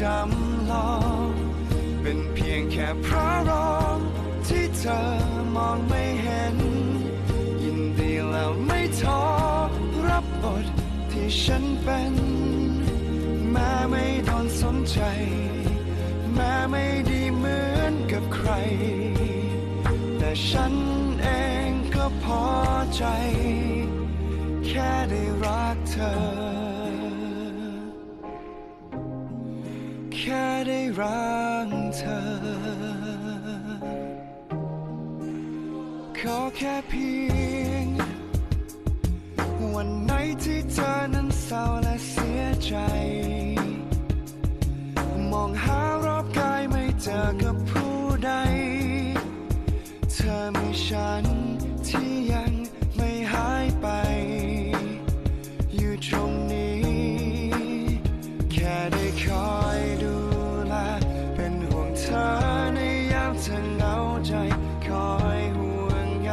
จำลองเป็นเพียงแค่พระรองที่เธอมองไม่เห็น ยินดีแล้วไม่ท้อรับบทที่ฉันเป็นแม้ไม่โดนสนใจ แม้ไม่ดีเหมือนกับใคร แต่ฉันเองก็พอใจ แค่ได้รักเธอ แค่ได้รักเธอ ขอแค่เพียง วันไหนที่เธอนั้นเศร้าและเสียใจ มองหารอบกายไม่เจอกับผู้ใด เธอไมีฉัน เธอเหงาใจคอยห่วงใย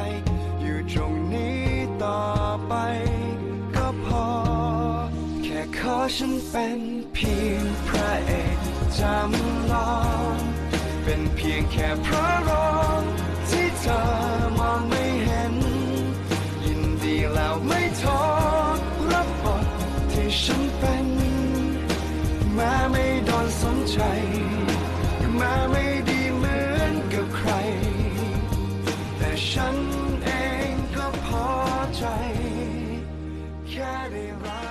อยู่ตรงนี้ต่อไป ก็พอ แค่ขอฉันเป็นเพียงพระเอกจำลองเป็นเพียงแค่พระรองที่เธอมองไม่เห็น ยินดีแล้วไม่ท้อรับบทที่ฉันเป็น ฉันเองก็พอใจ แค่ได้รัก